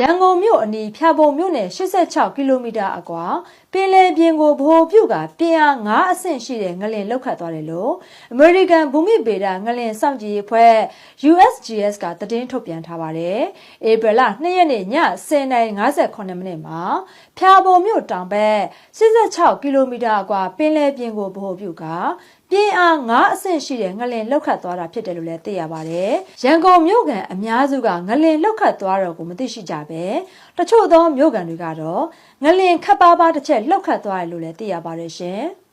ရန်ကုန်မြို့အနီးဖျာပုံမြို့နယ်86ကီလိုမီတာအကွာပင်လယ်ပြင်ကိုဗဟိုပြုကပြင်းအား9အဆင့်ရှိတဲ့ငလင်လောက်ခတ်သွားတယ်လို့အမေရိကန်ဘူမိဗေဒငလင်စောင့်ကြည့်ရေးအဖွဲ့ USGS ကသတင်းထုတ်ပြန်ထားပါတယ်။ဧပြီလ2ရက်နေ့ည10:58မိနစ်မှာဖျာပုံမြို့တောင်ဘက်86ကီလိုမီတာအကွာပင်လယ်ပြင်ကိုဗဟိုပြုက ပြင်းအား9အဆင့်ရှိတဲ့ငလင်လောက်ခတ်သွားတာဖြစ်တယ်လို့လည်းသိရပါတယ်။ရန်ကုန်မြို့ကန်အများစုကငလင်လောက်ခတ်သွားတော့ကိုမသိရှိကြပဲ။တချို့သောမြို့ကန်တွေကတော့ငလင်ခတ်ပါးပါးတစ်ချက်လောက်ခတ်သွားတယ်လို့လည်းသိရပါတယ်ရှင်။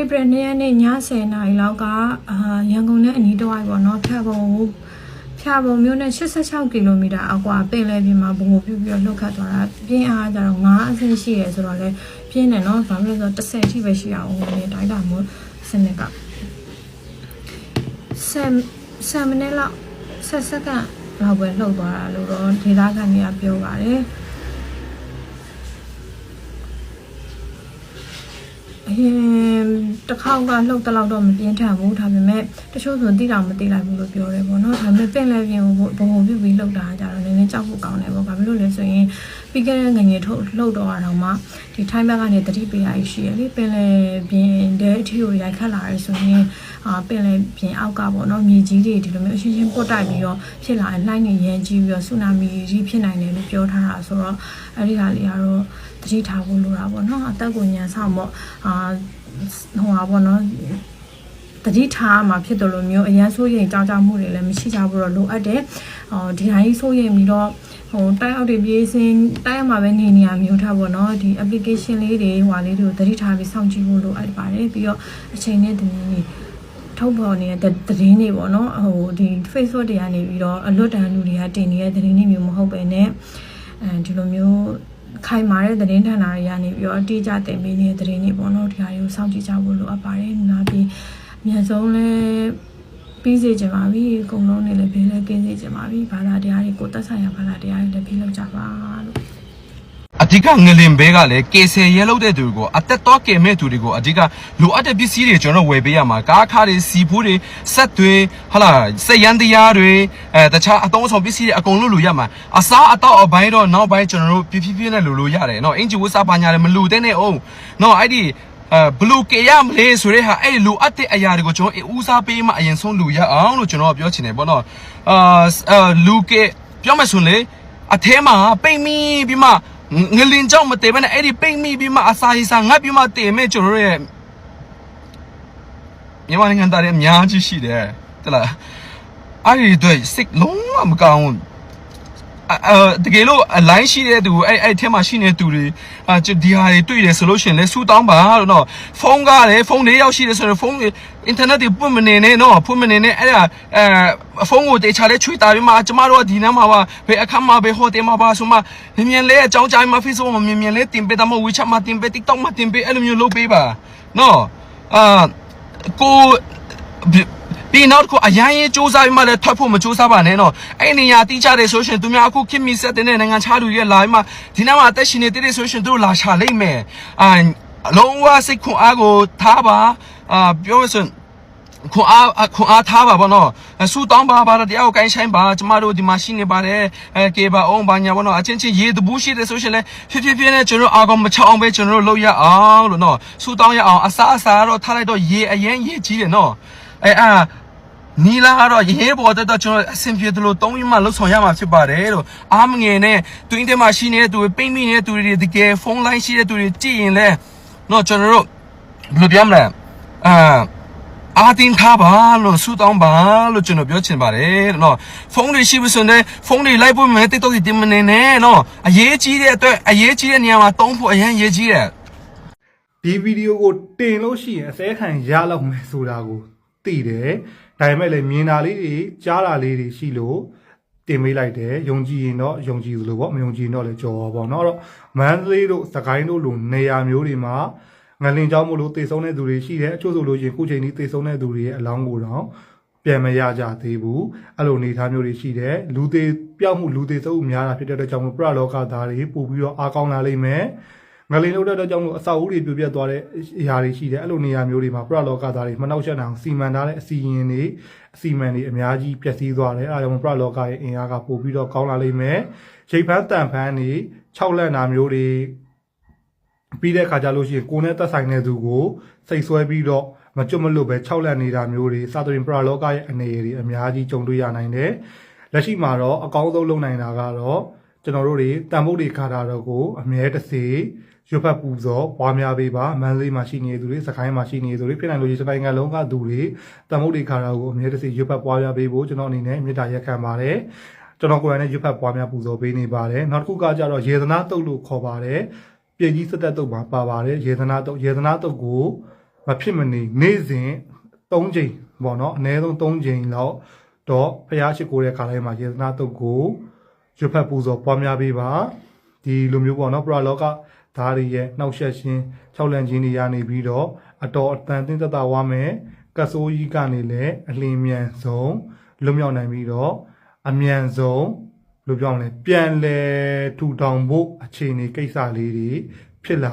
ဧပြီ၂ရက်နေ့ည10:00နာရီလောက်ကအာရန်ကုန်နဲ့အနီးတစ်ဝိုက်ပေါ့နော်ဖြတ်ပုံကိုဖြတ်ပုံမြို့နဲ့86ကီလိုမီတာအကွာပင်လယ်ပြင်မှာဘုံကိုပြုတ်ပြီးတော့လှုပ်ခတ်သွားတာပြင်းအားကြတော့9အဆင့်ရှိရဲဆိုတော့လေ ပြင်းတယ်နော်ဘာလို့လဲဆိုတော့10အထိပဲရှိအောင်ဝင်နေတိုင်းတာမို့စနစ်ကဆမ်ဆမ်မနဲ့လောက်ဆက်စက္ကန့်လောက်ပဲလှုပ်သွားတာလို့တော့ဒေသခံတွေကပြောပါတယ်အရင်တစ်ခေါက်ကလှုပ်တလောက်တော့မပြင်းထန်ဘူးဒါပေမဲ့တချို့ဆိုတိတောင်မသိလိုက်ဘူးလို့ပြောတယ်ပေါ့နော်ဒါပေမဲ့ပင်လယ်ပြင်ကိုဘုံဘုံပြုတ်ပြီးလှုပ်တာကြတော့နည်းနည်းကြောက်ဖို့ကောင်းတယ်ပေါ့ဘာဖြစ်လို့လဲဆိုရင် ပြီးခဲ့တဲ့ငငယ်ထုတ်လှုပ်တော့တာတော့မှဒီထိုင်းဘက်ကနေတတိပေးရရှိရလေပင်လယ်ပြင်တဲ့အထီကိုရိုက်ခတ်လာရဆိုရင်အာပင်လယ်ပြင်အောက်ကပေါ့နော်မြေကြီးတွေဒီလိုမျိုးအချင်းချင်းပုတ်တိုက်ပြီးတော့ဖြစ်လာရင်လှိုင်းနေရမ်းကြီးပြီးတော့ဆူနာမီကြီးဖြစ်နိုင်တယ်လို့ပြောထားတာဆိုတော့အဲ့ဒီဟာလေးကတော့တတိထားဖို့လိုတာပေါ့နော်အသက်ကိုညံဆောင်ပေါ့အာဟိုပါပေါ့နော်တတိထားမှာဖြစ်တယ်လို့မျိုးအရန်ဆိုးရင်ကြောင်းကြောင်းမှုတွေလည်းမရှိကြဘူးတော့လိုအပ်တယ်။ဟောဒီတိုင်းဆိုးရင်ပြီးတော့ ဟိုတိုက်အောက်တွေပြေးစင်းတိုက်အောက်မှာပဲနေနေရမျိုးထားပေါ့နော်ဒီ application လေးတွေဟွာလေးတွေကိုတတိထားပြီးစောင့်ကြည့်ဖို့လိုအပ်ပါတယ်ပြီးတော့အချိန်နဲ့တနည်းနေထုတ်ပေါ်နေတဲ့သတင်းတွေပေါ့နော်ဟိုဒီ Facebook တွေကနေပြီးတော့အလွတ်တန်းလူတွေကတင်နေတဲ့သတင်းတွေမျိုးမဟုတ်ပဲねအဲဒီလိုမျိုးခိုင်မာတဲ့သတင်းဌာနတွေကနေပြီးတော့အတိအကျတင်ပေးနေတဲ့သတင်းတွေပေါ့နော်ဒီဟာတွေကိုစောင့်ကြည့်ကြဖို့လိုအပ်ပါတယ်။နောက်ပြီးမြန်ဆုံးလဲ ပြီးစေချင်ပါပြီအကုန်လုံးနေလည်းဘေးလည်းကင်းစေချင်ပါပြီဘာသာတရားတွေကိုသက်ဆိုင်ရာဘာသာတရားတွေလည်းပြီးလောက်ကြပါလို့အဓိကငလင်ဘဲကလည်းကေဆယ်ရဲလုပ်တဲ့သူတွေကိုအသက်တော်ကင်မဲ့သူတွေကိုအဓိကလိုအပ်တဲ့ပစ္စည်းတွေကျွန်တော်ဝယ်ပေးရမှာကားခါတွေစီဖိုးတွေဆက်တွေဟလာစက်ရန်တရားတွေအဲတခြားအသုံးဆောင်ပစ္စည်းတွေအကုန်လို့လိုရမှာအစားအသောက်အပိုင်းတော့နောက်ပိုင်းကျွန်တော်တို့ပြပြပြနဲ့လိုလိုရတယ်နော်အင်ဂျီဝတ်စားပါညာလည်းမလိုတဲ့နဲ့အောင်နော်အဲ့ဒီ အဲဘလူကေရမလေးဆိုတဲ့ဟာအဲ့လိုအပ်တဲ့အရာတွေကိုကျွန်တော်ဦးစားပေးမှအရင်ဆုံးလူရအောင်လို့ကျွန်တော်ပြောချင်တယ်ပေါ့နော်အာလူကေပြောမှဆိုလေအထဲမှာပိတ်မိပြီးမှငလင်ကြောင့်မတည်ဘဲနဲ့အဲ့ဒီပိတ်မိပြီးမှအစာရစာငတ်ပြီးမှတည်မဲ့ကျွန်တော်ရဲ့မြန်မာနိုင်ငံသားတွေအများကြီးရှိတယ်တလားအဲ့ဒီတွေစိတ်လုံးဝမကောင်းဘူးအဲ တကယ်လို့အလိုင်းရှိတဲ့သူအဲ့အဲ့ထဲမှာရှိနေတဲ့သူတွေအာဒီဟာတွေတွေ့တယ်ဆိုလို့ရှိရင်လဲစူတောင်းပါလို့နော်ဖုန်းကားတယ်ဖုန်းလေးရောက်ရှိတယ်ဆိုတော့ဖုန်းအင်တာနက်တွေပွင့်မနေနဲ့နော်ဖွင့်မနေနဲ့အဲ့ဒါအဲဖုန်းကိုတေချာလဲချွေတာပြီးမှကျမတို့ကဒီနားမှာပါဘယ်အခါမှာဘယ်ဟိုတယ်မှာပါဆိုမှမြင်မြင်လဲအကြောင်းကြားမှာ Facebook မှာမြင်မြင်လဲတင်ပေးတာမဟုတ် WeChat မှာတင်ပေး TikTok မှာတင်ပေးအဲ့လိုမျိုးလုပ်ပေးပါနော်အာကို ပြီးနောက်ကိုအရင်ရင်စူးစမ်းပြီးမှလည်းထွက်ဖို့မစူးစမ်းပါနဲ့နော်အဲ့နေရာတိကျတယ်ဆိုရှင်သူများအခုခင်မီဆက်တဲ့နိုင်ငံခြားလူတွေလာပြီးမှဒီနားမှာအသက်ရှင်နေတဲ့ဆိုရှင်သူတို့လာချလိမ့်မယ်အာအလုံးဝစိတ်ခွန်အားကိုထားပါအာပြောမစင်ခွန်အားခွန်အားထားပါဗောနော်ဆူတောင်းပါပါတရားကိုကိုင်းဆိုင်ပါကျမတို့ဒီမှာရှိနေပါတယ်အဲကေပါအောင်ဘာညာဗောနော်အချင်းချင်းရေတပူးရှိတယ်ဆိုရှင်လဲဖြည်းဖြည်းဖြည်းနဲ့ကျွန်တော်အာကောင်မချောက်အောင်ပဲကျွန်တော်တို့လုပ်ရအောင်လို့နော်ဆူတောင်းရအောင်အစားအစာတော့ထားလိုက်တော့ရေအရင်ရေကြီးတယ်နော်အဲအာ နီလာကတော့ရဲဘော်တက်တော့ကျွန်တော်အဆင်ပြေတယ်လို့သုံးရမှလှုပ်ဆောင်ရမှာဖြစ်ပါတယ်လို့အားမငယ်နဲ့တွင်းထဲမှာရှိနေတဲ့သူတွေပိမ့်မိနေတဲ့သူတွေတကယ်ဖုန်းလိုင်းရှိတဲ့သူတွေကြည့်ရင်လဲတော့ကျွန်တော်တို့ဘယ်လိုပြောမလဲအာအာတင်ထားပါလို့ဆူတောင်းပါလို့ကျွန်တော်ပြောချင်ပါတယ်နော်ဖုန်းတွေရှိပြီဆိုရင်ဖုန်းတွေလိုက်ဖို့မယ်တိတ်တော့တင်မနေနဲ့နော်အရေးကြီးတဲ့အတွက်အရေးကြီးတဲ့နေရာမှာတုံးဖို့အရင်ရေးကြီးတယ်ဒီဗီဒီယိုကိုတင်လို့ရှိရင်အစဲခံရလောက်မယ်ဆိုတာကို သိတယ်ဒါပေမဲ့လည်းမြင်တာလေးတွေကြားတာလေးတွေရှိလို့တင်ပေးလိုက်တယ်ယုံကြည်ရင်တော့ယုံကြည်သလိုပေါ့မယုံကြည်ရင်တော့လည်းကြော်ပါပေါ့နော်အဲ့တော့မန္တလေးတို့စကိုင်းတို့လိုနေရာမျိုးတွေမှာငလင်ကြောင်းမို့လို့တည်ဆုံတဲ့သူတွေရှိတယ်အချို့ဆိုလို့ရင်ခုချိန်ကြီးတည်ဆုံတဲ့သူတွေရဲ့အလောင်းကိုတော့ပြန်မရကြသေးဘူးအဲ့လိုအနေထားမျိုးတွေရှိတယ်လူသေးပြောက်မှုလူသေးစုပ်များတာဖြစ်တဲ့အတွက်ကြောင့်မို့ပရလောကသားတွေပို့ပြီးတော့အားကောင်းလာလိမ့်မယ် ငလင်လို့တဲ့အတွက်ကြောင့်မို့အစာအုပ်တွေပြပြသွားတဲ့အရာတွေရှိတယ်အဲ့လိုနေရာမျိုးတွေမှာပရလောကသားတွေမနှောက်ယှက်နိုင်အောင်စီမံထားတဲ့အစီရင်တွေအစီမံတွေအများကြီးပျက်စီးသွားတယ်အဲဒါကြောင့်ပရလောကရဲ့အင်အားကပို့ပြီးတော့ကောင်းလာလိမ့်မယ်ရိတ်ဖန်းတန်ဖန်းတွေ6လက်နာမျိုးတွေပြီးတဲ့ခါကျလို့ရှိရင်ကိုယ်နဲ့သက်ဆိုင်တဲ့သူကိုစိတ်ဆွဲပြီးတော့မကြွမလွတ်ပဲ6လက်နေတာမျိုးတွေစာသရင်ပရလောကရဲ့အနေအတွေအများကြီးကြုံတွေ့ရနိုင်တယ်လက်ရှိမှာတော့အကောင်းဆုံးလုပ်နိုင်တာကတော့ကျွန်တော်တို့တွေတန်ဖို့တွေခါတာတော့ကိုအမြဲတစေ ရွတ်ဖတ်ပူဇော်ပွားများပေးပါမန်းလေးမှာရှိနေသူတွေစကိုင်းမှာရှိနေသူတွေဖြစ်နိုင်လို့ရစတိုင်းကလုံးကသူတွေတန်ဖို့တွေခါတာကိုအမြဲတစေရွတ်ဖတ်ပွားများပေးဖို့ကျွန်တော်အနေနဲ့မေတ္တာရက်ခံပါတယ်ကျွန်တော်ကိုယ်တိုင်နဲ့ရွတ်ဖတ်ပွားများပူဇော်ပေးနေပါတယ်နောက်တစ်ခုကကြတော့ယေသနာတုတ်လို့ခေါ်ပါတယ်ပြည်ကြီးစက်တက်တုတ်မှာပါပါတယ်ယေသနာတုတ်ယေသနာတုတ်ကိုမဖြစ်မနေနေ့စဉ်၃ချိန်ပေါ့နော်အနည်းဆုံး၃ချိန်လောက်တော့ဖျားရှိခိုးတဲ့ခါတိုင်းမှာယေသနာတုတ်ကိုရွတ်ဖတ်ပူဇော်ပွားများပေးပါဒီလိုမျိုးပေါ့နော်ပရလောက ဒါတွေရဲ့နှောက်ယှက်ခြင်းခြောက်လန့်ခြင်းတွေရနေပြီးတော့အတော်အတန်တင်းသက်သာဝမယ်ကဆိုးကြီးကနေလည်းအလင်းမြန်ဆုံးလွတ်မြောက်နိုင်ပြီးတော့အမြန်ဆုံးလို့ပြောရင်ပြန်လဲထူထောင်ဖို့အခြေအနေကိစ္စလေးတွေဖြစ်လာ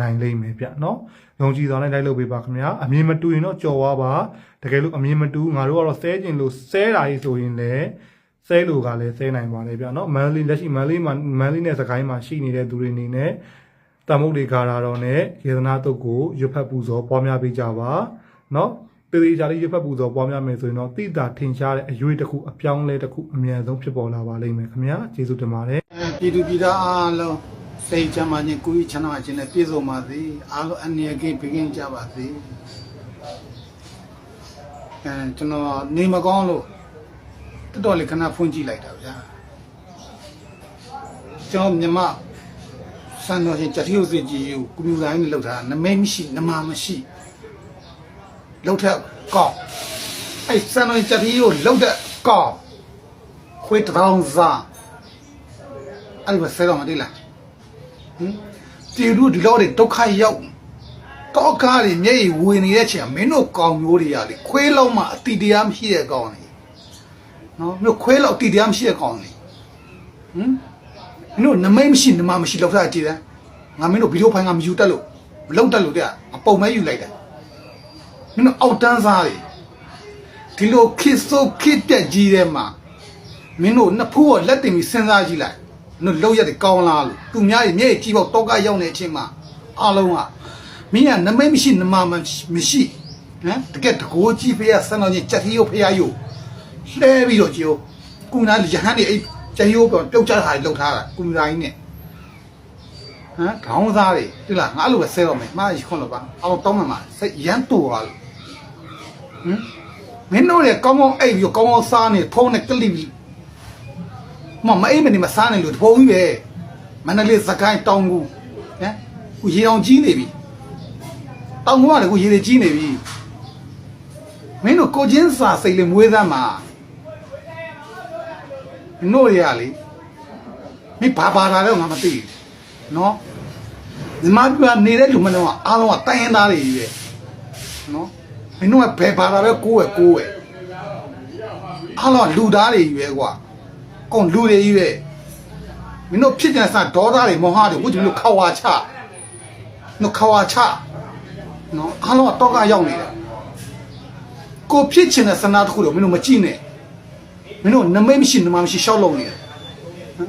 နိုင်လိမ့်မယ်ဗျနော်။လုံကြည်စွာနဲ့လိုက်လုပ်ပေးပါခင်ဗျာ။အမြင်မတူရင်တော့ကြော်သွားပါ။တကယ်လို့အမြင်မတူငါတို့ကတော့ဆဲကျင်လို့ဆဲတာကြီးဆိုရင်လည်းဆဲလို့ကလည်းဆဲနိုင်ပါတယ်ဗျနော်။မန်လေးလက်ရှိမန်လေးမှာမန်လေးနဲ့စကိုင်းမှာရှိနေတဲ့သူတွေအနေနဲ့ တမုတ်တွေကာတာတော့နဲ့ယေဒနာတုတ်ကိုရွတ်ဖတ်ပူဇော်ပွားများပေးကြပါเนาะတေသေးချာလေးရွတ်ဖတ်ပူဇော်ပွားများမယ်ဆိုရင်တော့တိတာထင်ရှားတဲ့အရွေးတစ်ခုအပြောင်းလဲတစ်ခုအမြန်ဆုံးဖြစ်ပေါ်လာပါလိမ့်မယ်ခင်ဗျာကျေးဇူးတင်ပါတယ် အဲပြည်သူပြည်သားအားလုံးစိတ်ချမ်းသာခြင်းကိုယ်ကြီးချမ်းသာခြင်းနဲ့ပြည့်စုံပါစေအားလုံးအနေအကိဘေးကင်းကြပါစေအဲကျွန်တော်နေမကောင်းလို့တော်တော်လေးခဏဖွင့်ကြည့်လိုက်တာဗျာကျွန်တော်မြမ စံတော်ရှင်ကြတိဥစစ်ကြီးကိုကွန်ပျူတာနဲ့လောက်တာနမိတ်မရှိနမမရှိလောက်ထက်ကောက်အဲ့စံတော်ရှင်ကြတိကိုလောက်တဲ့ကောက်ခွေးတောင်စားအဲ့ဒီမှာဆဲတော့မသိလားဟင်တီတို့ဒီလောက်တွေဒုက္ခရောက်တောကားတွေမျက်ရည်ဝင်နေတဲ့ချိန်မင်းတို့ကောင်မျိုးတွေရလေခွေးလုံးမှအတိတရားမရှိတဲ့ကောင်တွေနော်မျိုးခွေးလောက်အတိတရားမရှိတဲ့ကောင်တွေဟင် မင်းတို့နမိတ်မရှိနမမရှိလောက်ထားကြည့်တယ်ငါမင်းတို့ဗီဒီယိုဖိုင်ကမယူတက်လို့မလောက်တက်လို့တဲ့အပုံမဲယူလိုက်တယ်မင်းတို့အောက်တန်းစားတွေဒီလိုခစ်ဆိုးခစ်တက်ကြီးတဲ့မှာမင်းတို့နှစ်ဖူးကိုလက်တင်ပြီးစဉ်းစားကြည့်လိုက်မင်းတို့လောက်ရက်တွေကောင်းလားလို့သူများရဲ့မျက်ရည်ကြည့်ပေါ့တောကရောက်နေတဲ့အချိန်မှာအားလုံးကမင်းကနမိတ်မရှိနမမရှိဟမ်တကယ်တကိုးကြည့်ဖေးရဆန်းတော်ကြီးကြက်ထီးကိုဖေးရယူလှဲပြီးတော့ကြည့်ဦးကုနာရဟန်းနေအဲ့ ကြက်ရိုးပြောပြုတ်ချတာတွေလောက်ထားတာကုနာကြီးနဲ့ဟမ်ခေါင်းသားတွေတိလားငါအဲ့လိုပဲဆဲတော့မယ်မားခွန်းလို့ပါအောင်တောင်းမှမှာစိတ်ရမ်းတူသွားလို့ဟမ်မင်းတို့လည်းကောင်းကောင်းအိပ်ပြီးကောင်းကောင်းစားနေဖုန်းနဲ့ကလစ်ပြီးမမအိမ်မနေမစားနိုင်လို့တပုံကြီးပဲမန္တလေးစကိုင်းတောင်ကူဟမ်ခုရေအောင်ကြီးနေပြီတောင်ကူကလည်းခုရေတွေကြီးနေပြီမင်းတို့ကိုချင်းစာစိတ်လေးမွေးသားမှာ မင်းတို့ရလေမင်းဘာဘာလာတော့ငါမသိဘူးနော်ဒီမှာပြနေတဲ့လူမလုံးကအားလုံးကတိုင်းရင်းသားတွေကြီးပဲနော်မင်းတို့ကဘယ်ဘာလာပဲကိုယ်ပဲကိုယ်ပဲအားလုံးကလူသားတွေကြီးပဲကွာကုန်လူတွေကြီးပဲမင်းတို့ဖြစ်တဲ့စဒေါသတွေမောဟတွေဝိကျမလို့ခဝါချနော်ခဝါချနော်အားလုံးကတော့ကရောက်နေတယ်ကိုဖြစ်ချင်တဲ့စနာတစ်ခုတော့မင်းတို့မကြည့်နဲ့ မင်းတို့နမိတ်မရှိနမမရှိရှောက်လုံးနေတယ်ဟမ်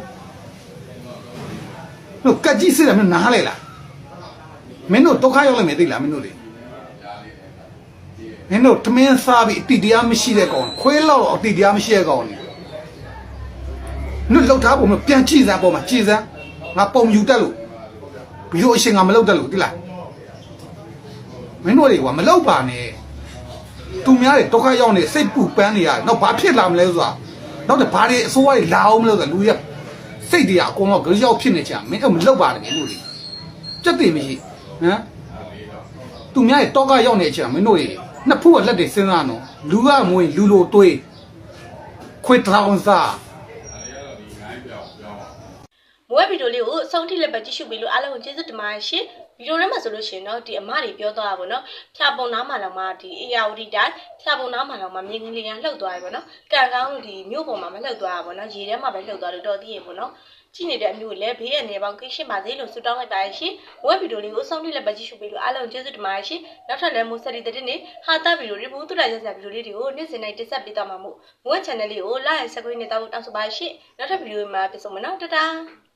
တို့ကကြည့်စစ်တယ်မင်းနားလေလားမင်းတို့ဒုက္ခရောက်လိမ့်မယ်သိလားမင်းတို့တွေမင်းတို့တမင်းစားပြီးအတိတရားမရှိတဲ့ကောင်ခွေးလောက်တော့အတိတရားမရှိတဲ့ကောင်နေနုလောက်ထားပုံမပြန်ကြည့်စမ်းပုံမှာကြည့်စမ်းငါပုံယူတက်လို့ဘီလိုအရှင်ငါမလောက်တက်လို့တိလားမင်းတို့တွေကမလောက်ပါနဲ့သူများတွေဒုက္ခရောက်နေစိတ်ပူပန်းနေရတယ်နောက်ဘာဖြစ်လာမလဲဆိုတာ နောက်တော့ဘာတွေအစိုးရတွေလာအောင်မလို့ဆိုလူရစိတ်တွေကအကုန်လုံးကြရောက်ဖြစ်နေချာမင်းအဲ့မလောက်ပါနဲ့လို့လေစက်တည်မရှိဟမ်သူများတွေတောကရောက်နေချာမင်းတို့တွေနှစ်ဖူးကလက်တွေစဉ်းစားနော်လူကမဝင်လူလိုတွေးခွေထောင်စားမွေးဗီဒီယိုလေးကိုအဆုံးထိလည်းပဲကြည့်ရှုပြီးလို့အားလုံးကိုကျေးဇူးတင်ပါတယ်ရှင် ဗီဒီယိုထဲမှာဆိုလို့ရှိရင်တော့ဒီအမတွေပြောသွားတာပေါ့နော်ဖြာပုံနားမှာလောင်မှဒီအေယာဝတီတိုင်းဖြာပုံနားမှာလောင်မှမြင်းကလေးကလှုပ်သွားပြီပေါ့နော်ကံကောင်းဒီမြို့ပေါ်မှာမလှုပ်သွားတာပေါ့နော်ရေထဲမှာပဲလှုပ်သွားလို့တော်သေးရေပေါ့နော်ကြည့်နေတဲ့အမျိုးလည်းဘေးရနေပေါင်းကိရှင်းပါသေးလို့ဆုတောင်းလိုက်ပါရရှင်ဝက်ဗီဒီယိုလေးကိုအဆုံးထိလည်းပဲကြည့်ရှုပေးလို့အားလုံးကျေးဇူးတင်ပါတယ်ရှင်နောက်ထပ်လည်းမိုးဆက်ဒီတဲ့နေ့ဟာတာဗီဒီယိုတွေဘူးတူလာရက်စဗီဒီယိုလေးတွေကိုနေ့စဉ်တိုင်းတင်ဆက်ပေးသွားမှာမို့မိုး channel လေးကို like and subscribe နဲ့တောင်းတောင်းဆိုပါရှင်နောက်ထပ်ဗီဒီယိုမှာပြန်ဆုံမယ်နော်တတား